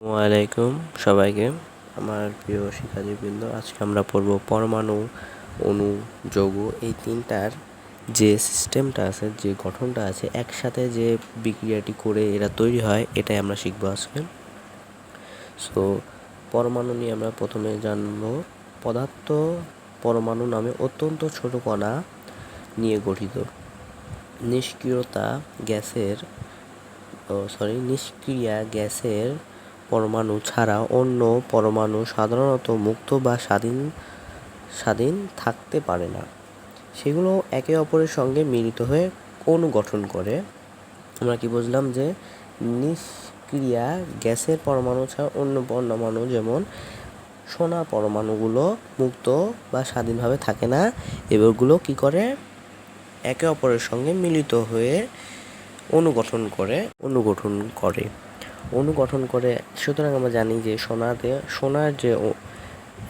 আসসালামাইকুম সবাইকে, আমার প্রিয় শিক্ষার্থীবৃন্দ, আজকে আমরা পড়ব পরমাণু অণু যৌগ। এই তিনটার যে সিস্টেমটা আছে, যে গঠনটা আছে, একসাথে যে বিক্রিয়াটি করে এরা তৈরি হয়, এটাই আমরা শিখব আজকে। সো পরমাণু নিয়ে আমরা প্রথমে জানব, পদার্থ পরমাণু নামে অত্যন্ত ছোট কণা নিয়ে গঠিত। নিষ্ক্রিয়তা গ্যাসের সরি নিষ্ক্রিয়া গ্যাসের পরমাণু ছাড়া অন্য পরমাণু সাধারণত মুক্ত বা স্বাধীন স্বাধীন থাকতে পারে না। সেগুলো একে অপরের সঙ্গে মিলিত হয়ে অণু গঠন করে। আমরা কি বুঝলাম যে নিষ্ক্রিয়া গ্যাসের পরমাণু ছাড়া অন্য পরমাণু যেমন সোনা পরমাণুগুলো মুক্ত বা স্বাধীনভাবে থাকে না, এগুলো কি করে? একে অপরের সঙ্গে মিলিত হয়ে অনুগঠন করে অনুগঠন করে। অনুগঠন করে, সুতরাং আমরা জানি যে সোনাতে, সোনার যে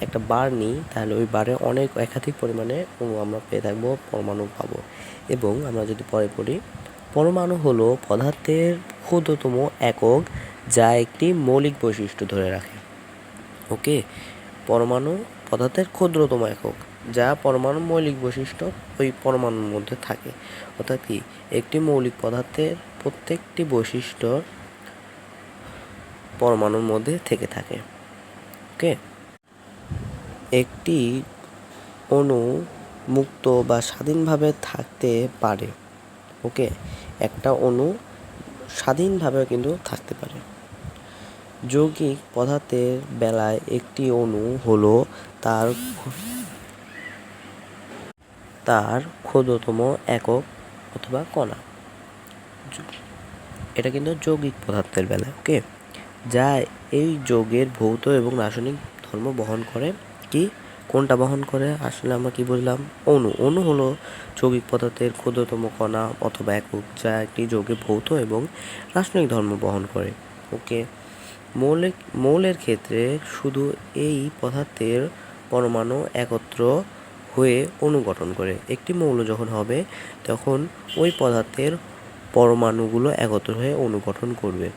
একটা বার নিই, তাহলে ওই বারে অনেক একাধিক পরিমাণে অণু আমরা পেয়ে থাকব, পরমাণু পাবো। এবং আমরা যদি পরে পড়ি, পরমাণু হলো পদার্থের ক্ষুদ্রতম একক যা একটি মৌলিক বৈশিষ্ট্য ধরে রাখে। ওকে? পরমাণু পদার্থের ক্ষুদ্রতম একক, যা পরমাণু মৌলিক বৈশিষ্ট্য ওই পরমাণুর মধ্যে থাকে। অর্থাৎ কি? একটি মৌলিক পদার্থের প্রত্যেকটি বৈশিষ্ট্য পরমাণুর মধ্যে থেকে থাকে। ওকে? একটি অণু মুক্ত বা স্বাধীনভাবে থাকতে পারে। ওকে? একটা অণু স্বাধীনভাবে কিন্তু থাকতে পারে। যৌগিক পদার্থের বেলায় একটি অণু হলো তার তার ক্ষুদ্রতম একক অথবা কণা। এটা কিন্তু যৌগিক পদার্থের বেলায়, ওকে? যা এই যোগের ভৌত এবং রাসায়নিক ধর্ম বহন করে। কি? কোনটা বহন করে? আসলে আমরা কি বুঝলাম? অণু। অণু হলো যৌগিক পদার্থের ক্ষুদ্রতম কণা অথবা একক, যা একটি যৌগের ভৌত এবং রাসায়নিক ধর্ম বহন করে। ওকে? মৌলিক মৌলের ক্ষেত্রে শুধু এই পদার্থের পরমাণু একত্র হয়ে অণু গঠন করে। একটি মৌল যখন হবে, তখন ওই পদার্থের পরমাণুগুলো একত্র হয়ে অণু গঠন করবে।